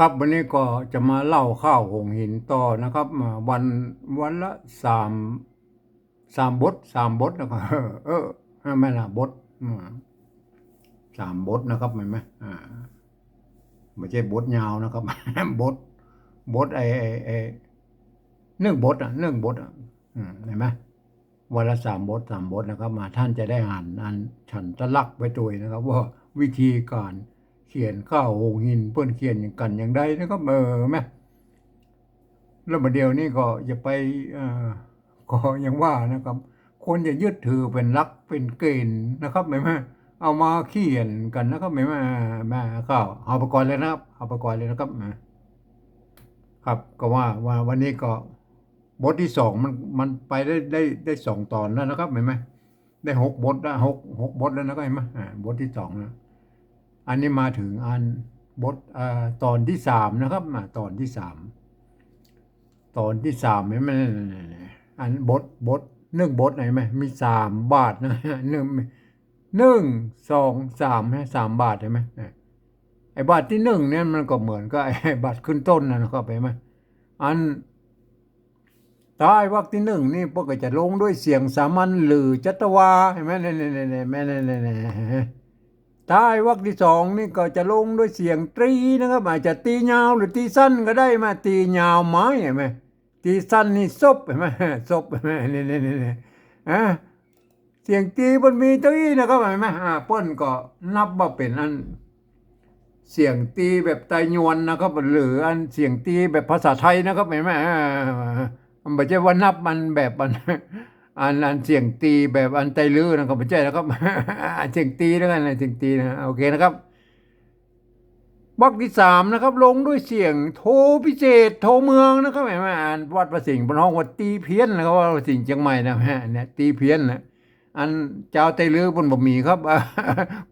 ครับวันนี้ก็จะมาเล่าข้าวหงหินต่อนะครับมาวันวันละสามสามบทสามบทนะครับเออไม่ละบทสามบทนะครับเห็นไหมอ่าไม่ใช่บทยาวนะครับบทบทไอไอไอเนื่องบทอะเนื่องบทอะเห็นไหมวันละสามบทสามบทนะครับ มาท่านจะได้อ่านอ่นฉันทะลักไปตัวนะครับ ว่าวิธีการ เขียนข้าวหงหินเพื่อนเขียนอย่างกันอย่างใดนะครับเออไหมแล้วมาเดียวนี้ก็อย่าไปอ่อก็ยังว่านะครับ คนจะยึดถือเป็นหลักเป็นเกณฑ์นะครับไม่ไหมเอามาเขียนกันนะครับไม่ไหมแม่ข้าวเอาไปก่อนเลยนะครับ เอาไปก่อนเลยนะครับครับก็ว่าว่าวันนี้ก็บทที่สองมันมันไปได้ได้ได้สองตอนแล้วนะครับเห็นไหมได้หกบทแล้วหกหกบทแล้วนะครับเห็นไหมอ่าบทที่สองนะ อันนี้มาถึงอันบทอตอนที่สามนะครับมาตอนที่สามตอนที่สามเห็นไหมอันบทบทหนึ่งบทไหนไหมมีสามบาทนะหนึ่งหนึ่งสองสามให้สามบาทใช่ไหมไอ้บาทที่หนึ่งเนี่ยมันก็เหมือนกับไอ้บาทขึ้นต้นนะครับเห็นไหมอันตายวรรคที่หนึ่งนี่พวกก็จะลงด้วยเสียงสามัญหรือจัตวาเห็นไหมเนี่ยเนี่ยเนี่ยเนี่ยเนี่ยเนี่ย ท้ายวรรคที่สองนี่ก็จะลงด้วยเสียงตรีนะครับอาจจะตียาวหรือตีสั้นก็ได้มาตียาวไม้เห็นไหมตีสั้นนี่ซบเห็นไหมซบเห็นไหมนี่นี่นี่นี่อะเสียงตีมันมีตัวอีนะครับเห็นไหมอ่าเปิ้นก็นับว่าเป็นอัน เสียงตีแบบไตยวนนะครับหรืออันเสียงตีแบบภาษาไทยนะครับเห็นไหมอ่ามันไม่ใช่ว่านับมันแบบมัน อันอันเสียงตีแบบอันไตลื้อนะครับไม่ใช่นะครับ เสียงตีแล้วกันเสียงตีนะโอเคนะครับบล็อกที่สามนะครับ ลงด้วยเสียงโทพิเศษโทเมืองนะครับเห็นไหมอ่านวัดประสิงห์บนห้องวัดตีเพี้ยนนะครับว่าประสิงห์เชียงใหม่นะฮะเนี่ยตีเพี้ยนนะอันเจ้าไตลื้อบนบะหมี่ครับ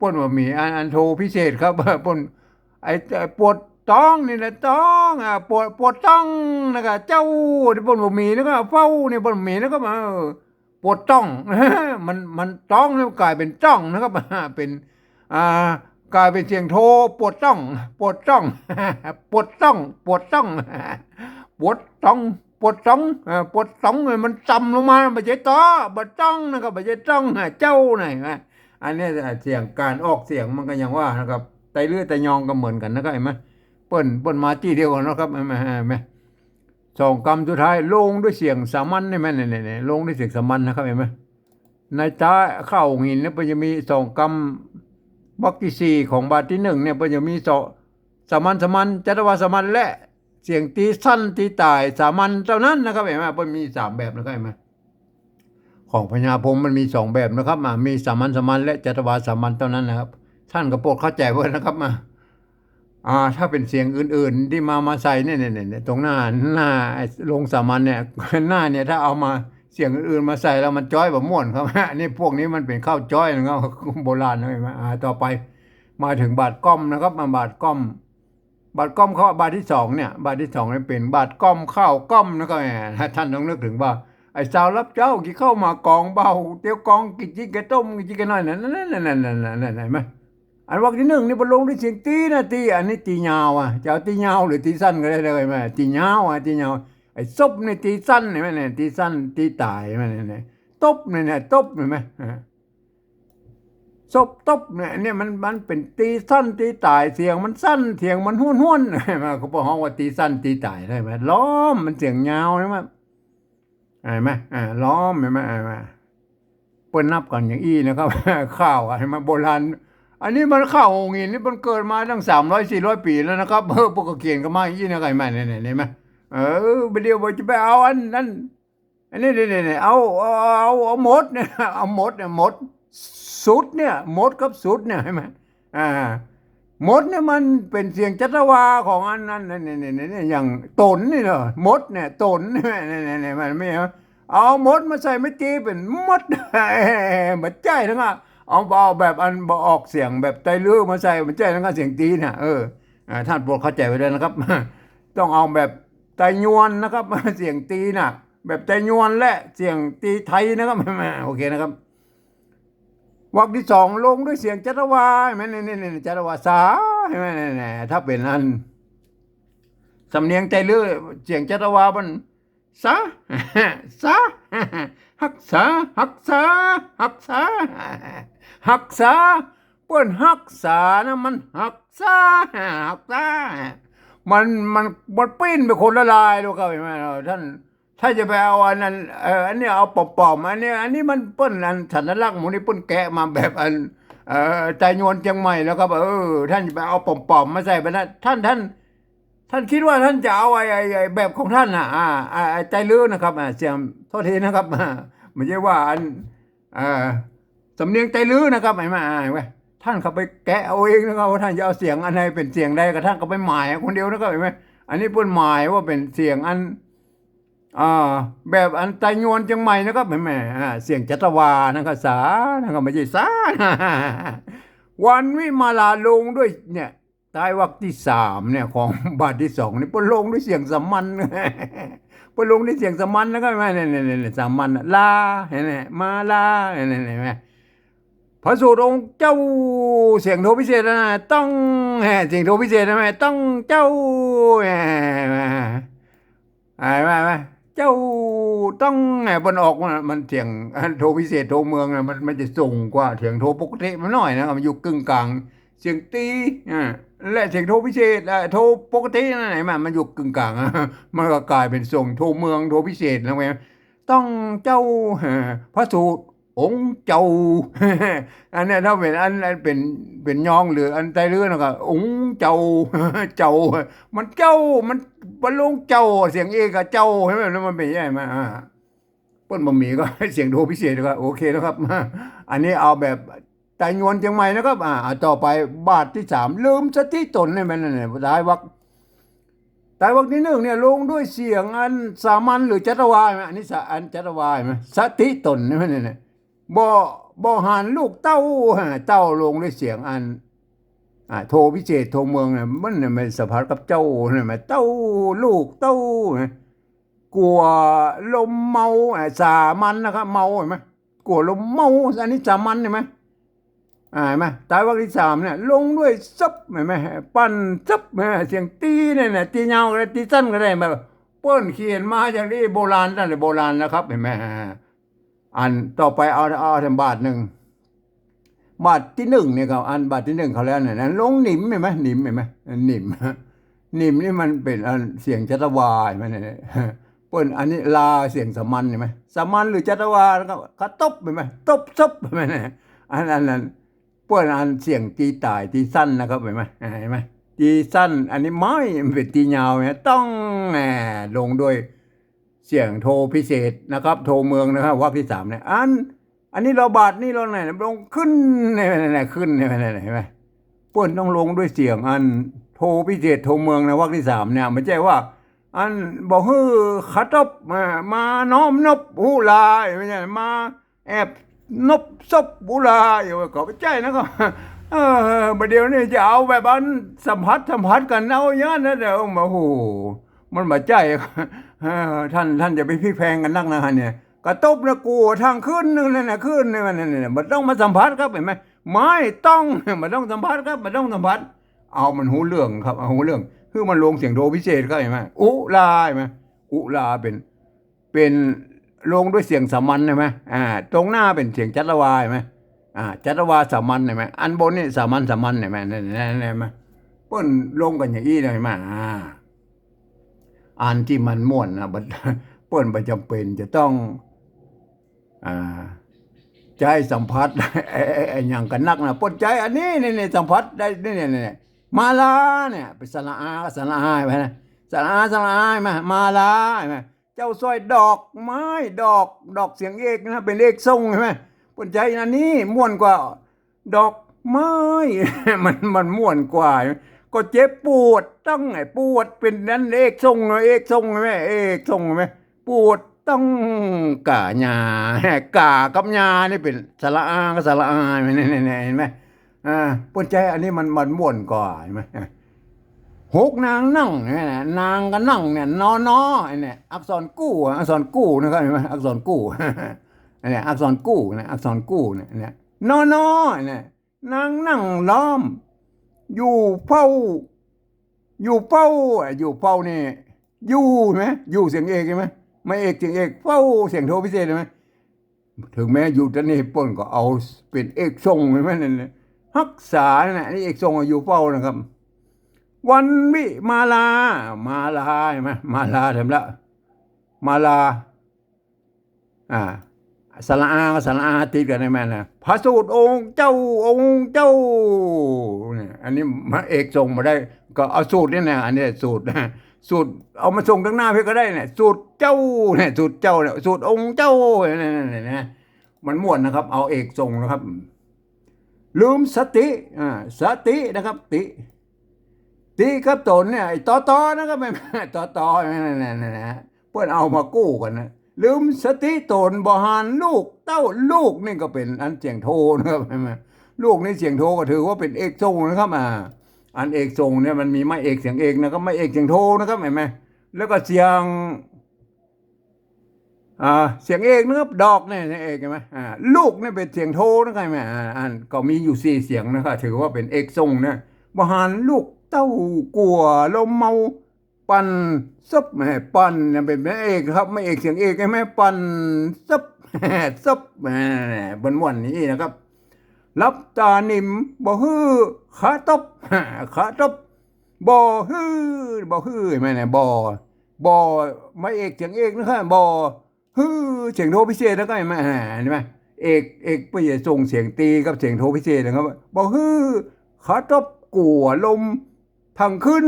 ปนบะหมี่อันอันโทพิเศษครับปนไอปวดต้องนี่นะต้องอะปวดปวดต้องนะครับเจ้าที่ปนบะหมี่แล้วก็เฝ้านี่ป้นบะหมี่แล้วก็มา ปวดจ้องมันมันจ้องแล้วกลายเป็นจ้องนะครับเป็นอ่ากลายเป็นเสียงโทปวดจ้อง ปวดจ้องปวดจ้อง ปวดจ้องปวดจ้องปวดจ้องเอ่อปวดจ้องมันจำลงมาไม่ใช่ต่อบดจ้องนะครับไม่ใช่จ้องเจ้าไหนนะอันนี้เสียงการออกเสียงมันก็ยังว่านะครับไตเลือดไตยองก็เหมือนกันนะครับเห็นไหมเปิ้นเปิ้นมาที่เดียวกันนะครับเห็นไหมเห็นไหม สองคำสุดท้ายลงด้วยเสียงสามัญนี่ไหมเนี่ยเนี่ยลงด้วยเสียงสามัญนะครับเห็นไหมในตาข้าหินเนี่ยมันจะมีสองคำบล็อกที่สี่ของบาทที่หนึ่งเนี่ยมันจะมีสองสามัญสามัญจัตวาสามัญและเสียงตีสั้นตีตายสามัญเท่านั้นนะครับเห็นไหมมันมีสามแบบนะครับเห็นไหมของพญาพงศ์มันมีสองแบบนะครับมามีสามัญสามัญและจัตวาสามัญเท่านั้นนะครับ ท่านก็โปรดเข้าใจไว้นะครับมา อ่าถ้าเป็นเสียงอื่น ๆ ที่มามาใส่เนี่ยเนี่ยเนี่ยตรงหน้าหน้าไอ้ลงสามัญเนี่ยหน้าเนี่ยถ้าเอามาเสียงอื่นๆมาใส่แล้วมันจ้อยแบบม่วนครับนนี้พวกนี้มันเป็นข้าวจ้อยนะครับโบราณนะเห็นไหมอ่าต่อไปมาถึงบาทก้อมนะครับมาบาทก้อม บาทก้อมเขาบาทที่สองเนี่ย บาทที่สองเนี่เป็นบาทก้อมข้าวก้อมนะครับแหมท่านต้องนึกถึงว่าไอ้สาวรับเจ้ากี่เข้ามากองเบาเตี้ยวกองกินจิกกระต้มกินจิกกระน้อยนั่นนั่นนั่นนั่นนั่นนั่นนั่นเห็นไหม อันวักที่หนึ่งนี่บรรลงด้วยเสียงตีนะตีอันนี้ตียาวอะจะเอาตียาวหรือตีสั้นก็ได้เลยไหมตียาวอะตียาวไอ้ซบนี่ตีสั้นเห็นไหมเนี่ยตีสั้นตีตายเห็นไหมเนี่ยตบเนี่ยเนี่ยตบเห็นไหมซบตบเนี่ยเนี่ยมันมันเป็นตีสั้นตีตายเสียงมันสั้นเสียงมันห้วนห้วนเห็นไหมเขาบอกห้องว่าตีสั้นตีตายได้ไหมล้อมมันเสียงยาวใช่ไหมเห็นไหมอ่าล้อมเห็นไหมเห็นไหมเปิ้นนับกันอย่างอี้นะครับข้าวอะเห็นไหมโบราณ อันนี้มันข้าวหงหินนี่มันเกิดมาตั้งสามร้อยสี่ร้อยปีแล้วนะครับเออพวกก็เขียนกันมาอย่างนี้นะไงแม่เนี่ยเนี่ยเห็นไหมเออไปเดียวบอกจะไปเอาอันนั้นอันนี้เนี่ยเนี่ยเอาเอาเอาหมดเนี่ยเอาหมดเนี่ยหมดสุดเนี่ยหมดกับสุดเนี่ยเห็นไหมอ่าหมดเนี่ยมันเป็นเสียงจัตวาของอันนั้นเนี่ยเนี่ยเนี่ยอย่างตนนี่เนอหมดเนี่ยตนเนี่ยเนี่ยเนี่ยเนี่ยมันไม่เอาเอาหมดมาใส่ไม่ตีเป็นหมดเหมือนใจทั้งอะ เอาเอาแบบอันบออกเสียงแบบไตลื้อมาใส่มันใจทั้งนั้นเสียงตีน่ะเออท่านโปรดเข้าใจไว้ด้วยนะครับ ต้องเอาแบบไตยวนนะครับเสียงตีน่ะ แบบไตยวนและเสียงตีไทยนะครับโอเคนะครับวรรคที่สองลงด้วยเสียงจัตวาเห็นไหมนี่นี่นี่จัตวาสาเห็นไหมนี่นี่ถ้าเป็นอันสำเนียงใจเลือเสียงจัตวามันซาซาฮักษาฮักษาฮักษา ฮักษาเปิ้นฮักษานะมันฮักษาฮักษามันมันมันปิ้นไปคนละลายลูกครับเห็นไหมเราท่านถ้าจะไปเอาอันนั้นเอออันนี้เอาปอมๆอันนี้อันนี้มันเปิ้นอันสัญลักษณ์หมูนี่เปิ้นแกะมาแบบอันเออใจโยนเชียงใหม่แล้วก็แบเออ ท่านจะไปเอาปอมๆมาใส่ไปนะท่านท่าน ท่านคิดว่าท่านจะเอาไอ้ไอ้แบบของท่านน่ะอ่าไอ้ใจลื้อนะครับอ่าเสียงโทษทีนะครับอ่าไม่ใช่ว่าอันเอ่า สำเนียงใจลื้อนะครับไม่มาอ่าเว้ท่านเขาไปแกะเอาเองนะครับว่าท่านจะเอาเสียงอันไหนเป็นเสียงใดก็ท่านก็ไปหมายคนเดียวนะครับเห็นไหมอันนี้เปิ้นหมายว่าเป็นเสียงอันอ่าแบบอันไตยวนเชียงใหม่นะครับแหมแหม่อ่าเสียงจัตวานะครับสานะครับไม่ใช่สาวันวิมาลาลงด้วยเนี่ยตายวักที่สามเนี่ยของบาทที่สองนี่ปนลงด้วยเสียงสามัญปนลงด้วยเสียงสามัญแล้วก็ไม่เนี่ยเนี่ยเนี่ยสามัญน่ะลาเห็นไหมมาลาเห็นไหมเห็นไหม พระสูตรองค์เจ้าเสียงโทพิเศษนะต้องแหมเสียงโทพิเศษนะแม่ต้องเจ้าแหมไอ้แม่แม่เจ้าต้องไงบนออกมันเสียงโทรพิเศษโทรเมืองนะมันมันจะส่งกว่าเสียงโทรปกติมันหน่อยนะมันอยู่กึ่งกลางเสียงตีและเสียงโทรพิเศษอะโทรปกตินั่นไหนมันมันอยู่กึ่งกลางมันก็กลายเป็นส่งโทรเมืองโทรพิเศษนะแม่ต้องเจ้าพระสูตร องเจ้า อันนี้ถ้าเป็นอันเป็นเป็นยองหรืออันไตเรือนะครับองเจ้าเจ้า มันเจ้ามันบรรลงเจ้าเสียงเอกับเจ้าใช่ไหมแล้วมันเป็นยังไงมาอ่าป้นบะหมี่ก็เสียงโทพิเศษก็โอเคนะครับ อันนี้เอาแบบไตยวนเชียงใหม่นะครับ อ่า ต่อไปบาทที่สามลืมสติตนนี่มันนั่นแหละท้ายวักตายวักที่หนึ่งเนี่ยลงด้วยเสียงอันสามัญหรือจัตวาไหมอันนี้สอันจัตวาไหมสติตนนี่มันเนี่ย บ่บ่หันลูกเต้าฮะเต้าลงด้วยเสียงอันอ่าโทพิเศษโทเมืองเนี่ยมันเนี่ยมันสัมพันธ์กับเจ้าเนี่ยมันเต้าลูกเต้ากลัวลมเมาอ่าสามันนะครับเมาเห็นไหมกลัวลมเมาอันนี้สามันเห็นไหมอ่าเห็นไหมตายวักที่สามเนี่ยลงด้วยซับเห็นไหมปั้นซับเห็นไหมเสียงตีเนี่ยนะตียาวก็ได้ตีสั้นก็ได้แบบเปิ้นเขียนมาอย่างนี้โบราณนั่นเลยโบราณนะครับเห็นไหม อันต่อไปเอาเอาทำบาทหนึ่งบาทที่หนึ่งเนี่ยเขาอันบาทที่หนึ่งเขาแล้วเนี่ยนะลงหนิมเห็นไหมหนิมเห็นไหมหนิมหนิมนี่มันเป็นอันเสียงจัตวาเห็นไหมเนี่ยเปิ้นอันนี้ลาเสียงสมัญเห็นไหมสมัญหรือจัตวาแล้วก็เขาตบเห็นไหมตบซบเห็นไหมเนี่ยอันอันนั้นเปิ้นอันเสียงตีตายตีสั้นนะครับเห็นไหมเห็นไหมตีสั้นอันนี้ไม่มันเป็นตียาวเนี่ยต้องแหมลงด้วย เสียงโทรพิเศษนะครับ โทรเมืองนะครับวรรคที่สามเนี่ยอัน อันนี้เราบาทนี่เราไหนลงขึ้นเนี่ยเนี่ยขึ้นเนี่ยเนี่ยเห็นไหมเปิ้นต้องลงด้วยเสียงอันโทรพิเศษโทรเมืองนะวรรคที่สามเนี่ยไม่ใช่ว่า อันบอกเฮือขัดบมามาน้อมนบหูลายไม่ใช่มาแอบนบซบหูลาอย่าขอไปใจนะครับเออประเดี๋ยวนี้จะเอาแบบอันสัมผัสสัมผัสกันเอาอย่างนั้นนะเดี๋ยวมาโห มันมาใจท่านท่านจะไปพลิกแพงกันนักนะฮะเนี่ยกระตบนะกูทางขึ้นนึงนั่นนะขึ้นนี่มันนี่มันต้องมาสัมผัสครับเห็นไหมไม่ต้องมันต้องสัมผัสครับมันต้องสัมผัสเอามันหูเรื่องครับเอาหูเรื่องคือมันลงเสียงโทพิเศษก็เห็นไหมอุลาเห็นไหมอุลาเป็นเป็นลงด้วยเสียงสามัญใช่ไหมอ่า ตรงหน้าเป็นเสียงจัตวาเห็นไหมอ่าจัตวาสามัญเห็นไหมอันบนนี่สามัญสามัญเห็นไหมนั่นนั่นเห็นไหมเปิ้นลงกันอย่างนี้เลยเห็นไหม อ่าอันที่มันม่วนนะบัดเปิ้นประจำเป็นจะต้องอ่าใจสัมผัสไอ้ไอ้อย่างกันนักนะปนใจอันนี้นี่นี่สัมผัสได้นี่นี่นี่มาลาเนี่ยเป็นสระอาสระอาไปนะสระอาสระอามามาลาใช่ไหมเจ้าซอยดอกไม้ดอกดอกเสียงเอกนะเป็นเลขทรงใช่ไหมปนใจอันนี้ม่วนกว่าดอกไม้มันมันม่วนกว่า ก็เจ็บปวด ต้องไอ้ปวดเป็นนั้นเอกทรงเอกทรงไหมเอกทรงไหมปวดต้องกาญากากับญานี่เป็นสระอากับสระอาเห็นไหมเห็นไหมอ่าปนใจอันนี้มันมันม่วนกว่าเห็นไหมหกนางนั่งเนี่ยนางก็นั่งเนี่ยนอนอเนี่ยอักษรกู้อักษรกู้นะครับเห็นไหมอักษรกู้เนี่ยอักษรกู้นะอักษรกู้เนี่ยเนี่ยนอนอเนี่ยนางนั่งล้อม อยู่เฝ้า อยู่เป้าอะอยู่เป้านี่อยู่ไหมอยู่เสียงเอกใช่ไหมไม่เอกเสียงเอกเป้าเสียงโทพิเศษใช่ไหมถึงแม้อยู่ตะนี่ปิ้นก็เอาเป็นเอกทรงใช่ไหมนั่นรักษาเนี่ยนี่เอกทรงอะอยู่เป้านะครับ วันวิมาลา มาลาใช่ไหมมาลาทำละมาลา อ่า สระอาสระอาติดกันได้ไหมนะพระสูตรองค์เจ้าองค์เจ้าอันนี้มาเอกส่งมาได้ ก็เอาสูตรนี่นะอันนี้สูตรนะสูตรเอามาส่งทั้งหน้าเพื่อก็ได้เนี่ยสูตรเจ้าเนี่ยสูตรเจ้าเนี่ยสูตรองค์เจ้าเนี่ยเนี่ยเนี่ยมันม่วนนะครับ เอาเอกส่งนะครับ ลืมสติอ่าสตินะครับ ติ ติครับตนเนี่ยไอ้ตอตอนะครับไม่ตอตอนั่นนั่นนั่นนะเพื่อนเอามากู้กันนะ ลืมสติตนบหานลูก เต้าลูกนี่ก็เป็นอันเสียงโทนะครับใช่ไหมลูกนี่เสียงโทก็ถือว่าเป็นเอกทรงนะครับอ่าอันเอกทรงเนี่ยมันมีไม่เอกเสียงเอกนะครับไม่เอกเสียงโทนะครับเห็นไหมแล้วก็เสียงอ่าเสียงเอกนะครับดอกเนี่ยเสียงเอกใช่ไหมอ่าลูกนี่เป็นเสียงโทนะครับใช่ไหมอ่าอันก็มีอยู่สี่เสียงนะครับถือว่าเป็นเอกทรงนะบหานลูกเต้ากลัวลมเมา ปันซับแม่ปันเนี่ยเป็นแม่เอกครับไม่เอกเสียงเอกใช่ไหมปันซับซับแม่บนวันนี้นะครับ รับตานิมบ่ฮือขาตบขาตบบ่ฮือบ่ฮือแม่เนี่ยบ่บ่ไม่เอกเสียงเอกนะครับบ่ฮือเสียงโทพิเศษแล้วก็เห็นไหมอ่าเห็นไหมเอกเอกไปส่งเสียงตีกับเสียงโทพิเศษนะครับบ่ฮือขาตบกัวลม ทางขึ้น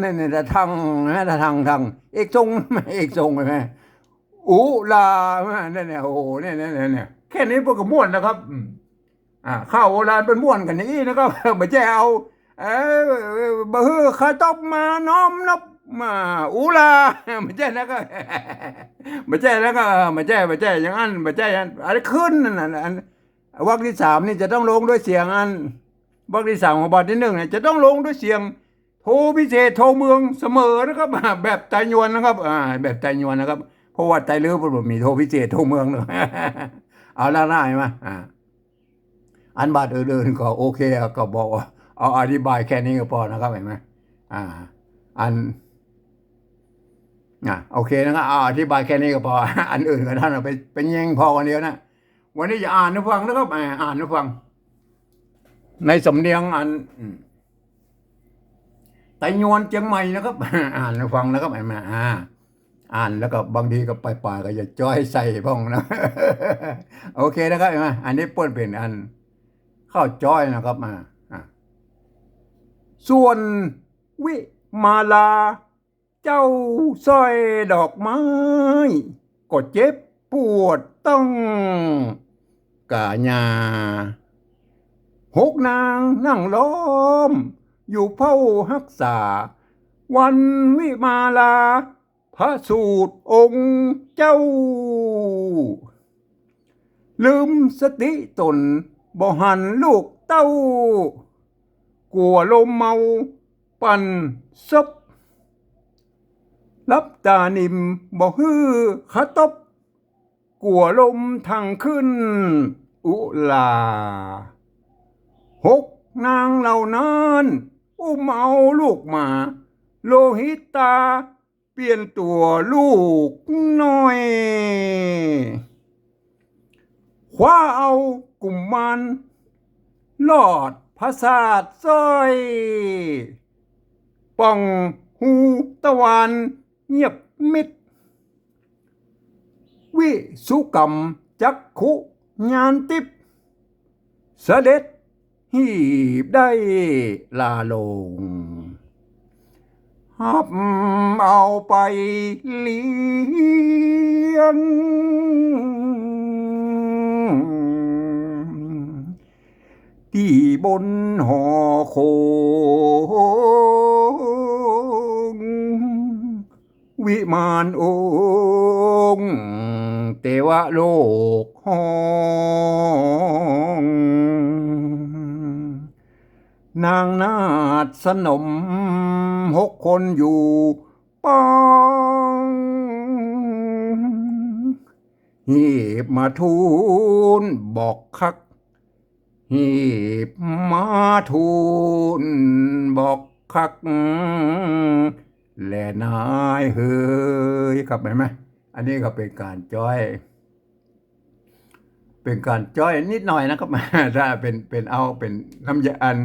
เนี่ยเนี่ทางนะทางทางเอกทรงไม่เอกทรงใช่ไหมอูลาเนี่ยเนี่ยโอ้เนี่ยเนี่ยเนี่ยแค่นี้พวกก็ม่วนนะครับอ่าข้าวโบราณเป็นม่วนกันอย่างนี้นะครับม่ใช่เอาเออบะฮือข้าตบมาน้อมนับมาอูลาไม่ใช่แล้วก็ไม่ใช่แล้วก็ไม่ใช่ไม่ใช่อย่างนั้นไม่ใช่อันอะไรขึ้นนั่นน่ะอันวรรคที่สามนี่จะต้องลงด้วยเสียงอันวรรคที่สามของบทที่หนึ่งเนี่ยจะต้องลงด้วยเสียง โทรพิเศษโทรเมืองเสมอนะครับแบบไตยวนนะครับอ่าแบบไตยวนนะครับ เพราะว่าไตรลือผมมีโทรพิเศษโทรเมืองเลยเอาละหน้าใช่ไหมอ่าอันบาทอื่นๆก็โอเคก็บอกว่าเอาอธิบายแค่นี้ก็พอนะครับเห็นไหมอ่า อันอะโอเคนะครับเอาอธิบายแค่นี้ก็พอ อันอื่นก็ท่านไปเป็นแยงพอกันเดียวนะวันนี้จะอ่านให้ฟังนะครับอ่าอ่านให้ฟัง ในสำเนียงอันอื ไตยวนเชียงใหม่นะครับ อ่านให้ฟังนะครับเห็นไหมอ่าอ่านแล้วก็บางทีก็ไปป่าก็จะจ้อยใส่บ้องนะ โอเคนะครับเห็นไหมอันนี้เปิ้นเป็นอันข้าวจ้อยนะครับมาส่วนวิมาลา เจ้าสร้อยดอกไม้ก็เจ็บปวดต้องกาญาหกนางนั่งล้อม อยู่เฝ้าหักษา วันวิมาลา พระสูตรองค์เจ้า ลืมสติตนบ่หันลูกเต้า กลัวลมเมา ปั่นซบรับตานิมบ่ฮือขะตบกลัวลมทางขึ้น อุลาหกนางเหล่านั้น อุ้มเอาลูกมา โลหิตตา เปลี่ยนตัวลูกน้อย คว้าเอากลุ่มมันลอดพระศาสตร์สร้อยป่องหูตะวันเงียบมิด วิสุกรรมจักขุญานติบเสด็จ หีบได้ลาลงหับเอาไปเลี้ยง ที่บนหอโคงวิมานองค์เทวโลกห้อง นางนาฏสนมหกคนอยู่ป้องหีบมาทูลบอกคักหีบมาทูลบอกคัก และนายเฮ้ยครับเห็นไหมอันนี้ก็เป็นการจ้อย เป็นการจ้อยนิดหน่อยนะครับถ้าเป็นเป็นเอาเป็นน้ำยาอัน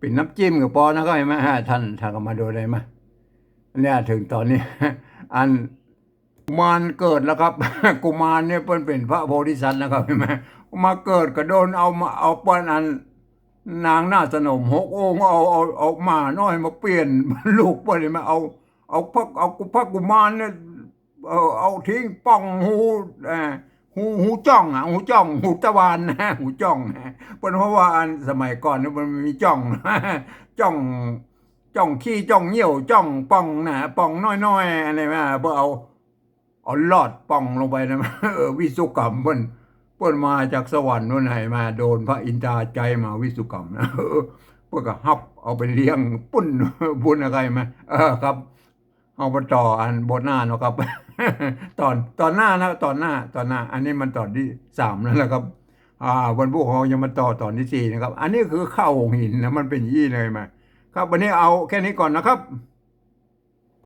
เป็นน้ำจิ้มกับปอนะครับเห็นไหมฮะท่านท่านก็มาดูได้ไหมเนี่ยถึงตอนนี้ อันกุมารเกิดแล้วครับ กุมารเนี่ยเพิ่นเป็นพระโพธิสัตว์นะครับเห็นไหมมาเกิดก็โดนเอามาเอาเปิ้นอันนางหน้าสนมหกองเอาเอาเอามาน้อยมาเปลี่ยนลูกเปิ้นเลยมเอาเอาพระเอาพระกุมารเนี่ยเอาเอาทิ้งป้องหูอ่อ หูหูจ้องอะหูจ้อง หูตะวันนะหูจ้องนะเปิ้นเพราะว่าสมัยก่อนมันมีจ้องจ้องจ้องขี้จ้องเหี่ยวจ้องป่องนะป่องน้อยๆอะไรมาเพื่อเอาเอาลอดป่องลงไปนะเออวิสุกรรมเพิ่นเพิ่นมาจากสวรรค์นู่นไหนมา โดนพระอินทราใจมาวิสุกรรมนะเออเพื่อก็ฮับเอาไปเลี้ยงปุ้นบุญอะไรมาเออครับ เอามาต่ออันบทหน้านะครับ ตอนตอนหน้านะตอนหน้าตอนหน้า อันนี้มันตอนที่สามแล้วนะครับ อ่าวันพวกเรายังมาต่อตอนที่สี่นะครับ อันนี้คือข้าวหงหินนะมันเป็นยี่เลยมา ครับวันนี้เอาแค่นี้ก่อนนะครับ